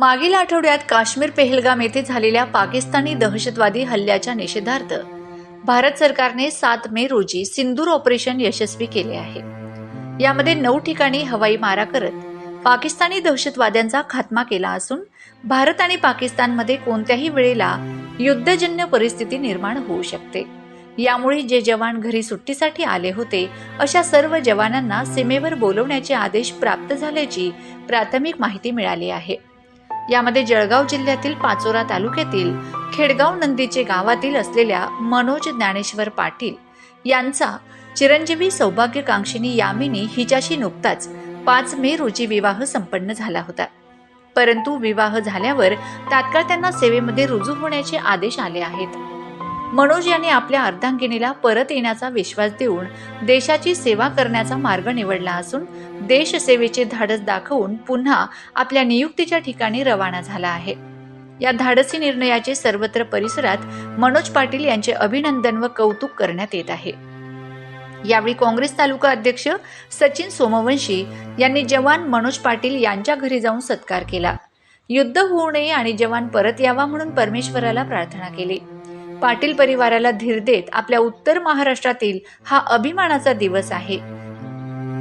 मागील आठवड्यात काश्मीर पेहलगाम येथे झालेल्या पाकिस्तानी दहशतवादी हल्ल्याच्या निषेधार्थ भारत सरकारने सात मे रोजी सिंदूर ऑपरेशन यशस्वी केले आहे. यामध्ये नऊ ठिकाणी हवाई मारा करत पाकिस्तानी दहशतवाद्यांचा खात्मा केला असून भारत आणि पाकिस्तानमध्ये कोणत्याही वेळेला युद्धजन्य परिस्थिती निर्माण होऊ शकते. यामुळे जे जवान घरी सुट्टीसाठी आले होते अशा सर्व जवानांना सीमेवर बोलवण्याचे आदेश प्राप्त झाल्याची प्राथमिक माहिती मिळाली आहे. यामध्ये जळगाव जिल्ह्यातील पाचोरा तालुक्यातील खेडगाव नंदीचे गावातील असलेल्या मनोज ज्ञानेश्वर पाटील यांचा चिरंजीवी सौभाग्यकांक्षिनी यामिनी हिच्याशी नुकताच पाच मे रोजी विवाह संपन्न झाला होता. परंतु विवाह झाल्यावर तात्काळ त्यांना सेवेमध्ये रुजू होण्याचे आदेश आले आहेत. मनोज यांनी आपल्या अर्धांगिनीला परत येण्याचा विश्वास देऊन देशाची सेवा करण्याचा मार्ग निवडला असून देशसेवेचे धाडस दाखवून पुन्हा आपल्या नियुक्तीच्या ठिकाणी रवाना झाला आहे. या धाडसी निर्णयाचे सर्वत्र परिसरात मनोज पाटील यांचे अभिनंदन व कौतुक करण्यात येत आहे. यावेळी काँग्रेस तालुका अध्यक्ष सचिन सोमवंशी यांनी जवान मनोज पाटील यांच्या घरी जाऊन सत्कार केला. युद्ध होऊ नये आणि जवान परत यावा म्हणून परमेश्वराला प्रार्थना केली. पाटील परिवाराला धीर देत आपल्या उत्तर महाराष्ट्रातील हा अभिमानाचा दिवस आहे.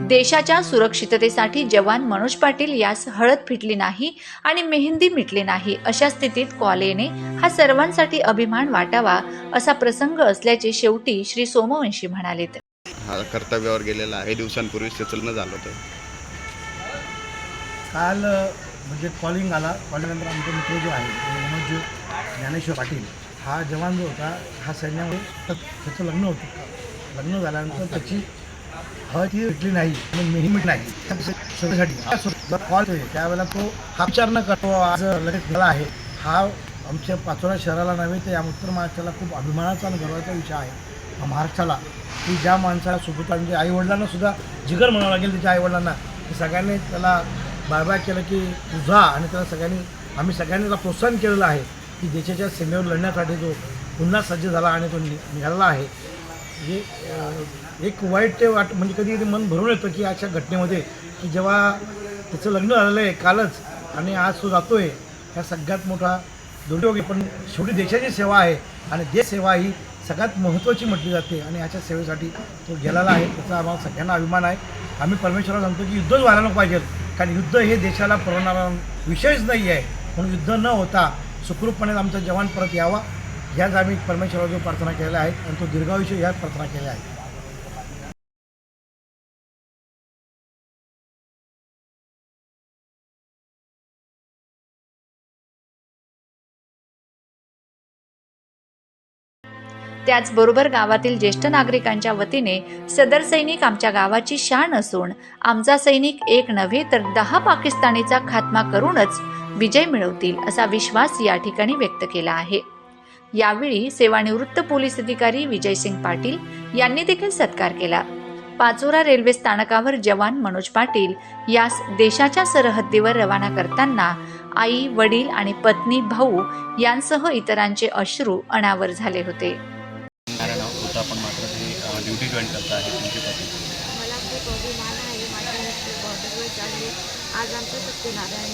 देशाच्या सुरक्षिततेसाठी जवान मनोज पाटील यास हळद फिटली नाही आणि मेहंदी मिटली नाही. अशा स्थितीत कॉल येणे हा सर्वांसाठी अभिमान वाटावा असा प्रसंग असल्याचे शेवटी श्री सोमवंशी म्हणालेत. हा कर्तव्यावर गेलेला आहे. दिवसांपूर्वी लग्न झालं होतं. काल म्हणजे कॉलिंग आला. कॉलिंगनंतर आमचा मित्र जो आहे म्हणजे मनोज ज्ञानेश्वर पाटील हा जवान जो होता हा सैन्यामध्ये त्याचं लग्न होतं. लग्न झाल्यानंतर त्याची हळद ही भेटली नाही आणि नाही. त्यासाठी कॉल त्यावेळेला तो हा विचार न करतो आज लगेच झाला आहे. हा आमच्या पाचोरा शहराला नव्हे तर या उत्तर महाराष्ट्राला खूप अभिमानाचा आणि गर्वाचा विषय आहे. महाराष्ट्राला. की ज्या माणसाला सोबत म्हणजे आईवडिलांना सुद्धा जिगर म्हणावं लागेल त्याच्या आईवडिलांना की सगळ्यांनी त्याला बायबाय केलं की तुझा आणि त्याला सगळ्यांनी आम्ही सगळ्यांनी त्याला प्रोत्साहन केलेलं आहे की देशाच्या सीमेवर लढण्यासाठी जो पुन्हा सज्ज झाला आणि तो निघाला निघालेला आहे. म्हणजे एक वाईट ते वाट म्हणजे कधी कधी मन भरून येतं की अशा घटनेमध्ये की जेव्हा त्याचं लग्न झालेलं आहे कालच आणि आज तो जातो आहे ह्या सगळ्यात मोठा दुर्योग आहे. पण शेवटी देशाची सेवा आहे आणि देशसेवा ही सगळ्यात महत्त्वाची म्हटली जाते आणि ह्याच्या सेवेसाठी तो गेलेला आहे. त्याचा आम्हाला सगळ्यांना अभिमान आहे. आम्ही परमेश्वराला सांगतो की युद्धच व्हायला नको पाहिजे कारण युद्ध हे देशाला परवणारा विषयच नाही आहे. म्हणून युद्ध न होता सुखरूपपणे आमचा जवान परत यावा. ह्याच आम्ही परमेश्वराला प्रार्थना केलेल्या आहेत आणि तो दीर्घायुष्य ह्याच प्रार्थना केल्या आहेत. त्याचबरोबर गावातील ज्येष्ठ नागरिकांच्या वतीने सदर सैनिक आमच्या गावाची शान असून आमचा सैनिक एक नव्हे तर दहा पाकिस्तानीचा खात्मा करूनच विजय मिळवतील असा विश्वास या ठिकाणी व्यक्त केला आहे. यावेळी सेवानिवृत्त पोलीस अधिकारी विजयसिंग पाटील यांनी देखील सत्कार केला. पाचोरा रेल्वे स्थानकावर जवान मनोज पाटील यास देशाच्या सरहद्दीवर रवाना करताना आई वडील आणि पत्नी भाऊ यांसह इतरांचे अश्रू अनावर झाले होते. आज आमचं सत्यनारायण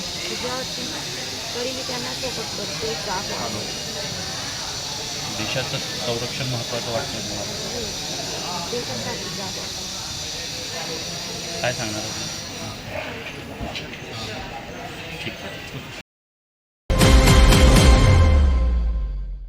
तरी मी त्यांना सोबत करते देशाचं संरक्षण महत्त्वाचं वाटतं तुम्हाला? काय सांगणार ठीक आहे.